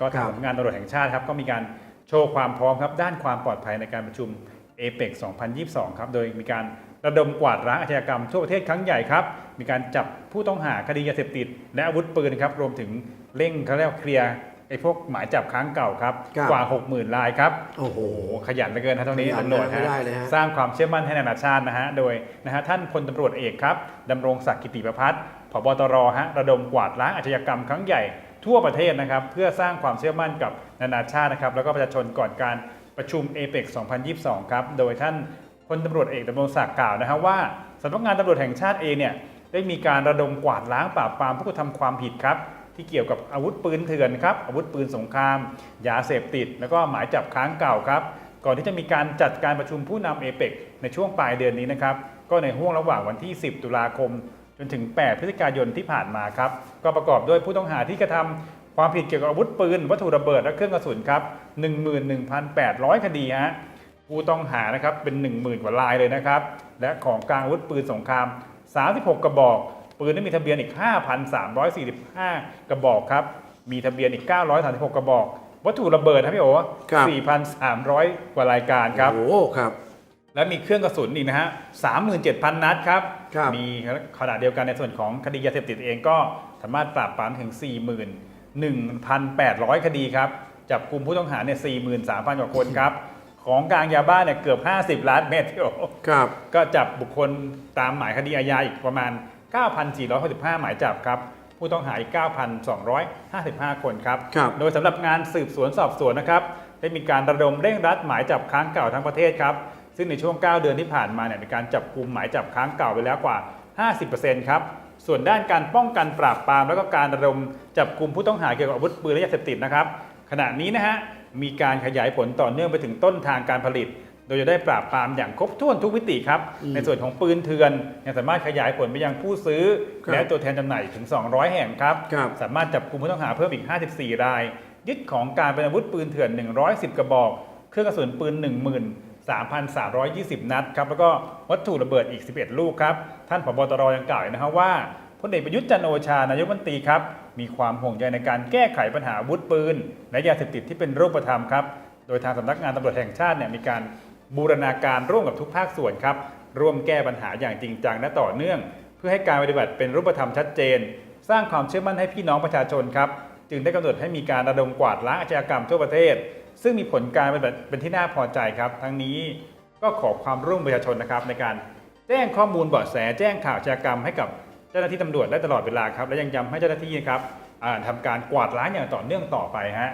ก็ทางสำนักงานตำรวจแห่งชาติครับก็มีการโชว์ความพร้อมครับด้านความปลอดภัยในการประชุมเอเปก2022 ครับโดยมีการระดมกวาดล้างอาชญากรรมทั่วประเทศครั้งใหญ่ครับ มีการจับผู้ต้องหาคดียาเสพติด และอาวุธปืนครับรวมถึงเร่งเขาเรียกว่าเคลียร์ไอ้พวกหมายจับค้างเก่าครับครับ กว่า 60,000รายครับโอ้โหโอ้โห ขยันเหลือเกินนะตรงนี้ขยันตำรวจนะไม่ได้เลยฮะสร้างความเชื่อมั่นให้นานาชาตินะฮะ โดยนะฮะท่านพลตำรวจเอกครับดำรงศักดิ์กิติประพัฒน์ผบตรฮะระดมกวาดล้างอาชญากรรมครั้งใหญ่ ทั่วประเทศนะครับ เพื่อสร้างความเชื่อมั่นกับนานาชาตินะครับ แล้วก็ประชาชนก่อนการประชุมเอเปก2022 ครับ โดยท่านพลตำรวจเอกดำรงศักดิ์กล่าวนะฮะว่าสำนักงานตำรวจแห่งชาติเองเนี่ยได้มีการระดมกวาดล้างปราบปรามผู้กระทำความผิดครับ ที่เกี่ยวกับอาวุธปืนเถื่อนครับอาวุธปืนสงคราม ยาเสพติด แล้วก็หมายจับค้างเก่าครับ ก่อนที่จะมีการจัดการประชุมผู้นำเอเปกในช่วงปลายเดือนนี้นะครับก็ในห่วงระหว่างวันที่ 10 ตุลาคม จนถึง 8 พฤศจิกายนที่ผ่านมาครับก็ประกอบด้วยผู้ต้องหาที่กระทำความผิดเกี่ยวกับอาวุธปืน วัตถุระเบิดและเครื่องกระสุนครับ11,800 คดีฮะผู้ต้องหานะครับเป็น 10,000 กว่ารายเลยนะครับและของกลางอาวุธปืนสงคราม 36 กระบอก ปืนที่มีทะเบียนอีก 5,345 กระบอกครับมีทะเบียนอีก 936 กระบอก วัตถุระเบิดครับพี่โอ๋ครับ4,300 กว่ารายการครับโอ้โหครับ และมีเครื่องกระสุนอีกนะฮะ37,000 นัดครับ ครับ มีขนาดเดียวกันในส่วนของคดียาเสพติดเองก็สามารถปราบปรามถึง 41,800 คดีครับ จับกลุ่มผู้ต้องหาเนี่ย43,000 กว่าคนครับ ของกลางยาบ้าเนี่ยเกือบ 50 ล้านเม็ดพี่โอครับ ก็จับบุคคลตามหมายคดีอาญาอีกประมาณ 9,465 หมายจับครับ ผู้ต้องหาอีก 9,255 คนครับ ครับ โดยสำหรับงานสืบสวนสอบสวนนะครับ ได้มีการระดมเร่งรัดหมายจับค้างเก่าทั้งประเทศครับ ซึ่งในช่วง 9 เดือนที่ผ่านมาเนี่ยมีการจับกลุ่มหมายจับค้างเก่าไปแล้วกว่า 50%ครับส่วนด้านการป้องกันปราบปราม แล้วก็การระดมจับกลุ่มผู้ต้องหาเกี่ยวกับอาวุธปืนและยาเสพติดนะครับขณะนี้นะฮะมีการขยายผลต่อเนื่องไปถึงต้นทางการผลิต โดยจะได้ปราบปรามอย่างครบถ้วนทุกมิติครับอืมในส่วนของปืนเถื่อนยังสามารถขยายผลไปยังผู้ซื้อ ครับและตัวแทนจำหน่ายถึง 200 แห่งครับ ครับ สามารถจับกลุ่มผู้ต้องหาเพิ่มอีก 54 ราย ยึดของกลารเป็นอาวุธปืนเถื่อน 110 กระบอก เครื่องกระสุนปืน 3,320 นัดครับแล้วก็วัตถุระเบิดอีก 11 ลูกครับ ท่านผบตรยังกล่าวนะครับว่าพลเอกประยุทธ์จันโอชานายกรัฐมนตรีครับ มีความห่วงใยในการแก้ไขปัญหาอาวุธปืน และยาเสพติดที่เป็นรูปธรรมครับ โดยทางสำนักงานตำรวจแห่งชาติเนี่ยมีการบูรณาการร่วมกับทุกภาคส่วนครับ ร่วมแก้ปัญหาอย่างจริงจังและต่อเนื่อง เพื่อให้การปฏิบัติเป็นรูปธรรมชัดเจน สร้างความเชื่อมั่นให้พี่น้องประชาชนครับ จึงได้กำหนดให้มีการระดมกวาดล้างอาชญากรรมทั่วประเทศ ซึ่งมีผลการปฏิบัติเป็นที่น่าพอใจครับ ทั้งนี้ก็ขอความร่วมประชาชนนะครับ ในการแจ้งข้อมูลเบาะแสแจ้งข่าวอาชญากรรมให้กับเจ้าหน้าที่ตำรวจได้ตลอดเวลาครับและยังย้ำให้เจ้าหน้าที่ครับอ่าทำการกวาดล้างอย่างต่อเนื่องต่อไปฮะ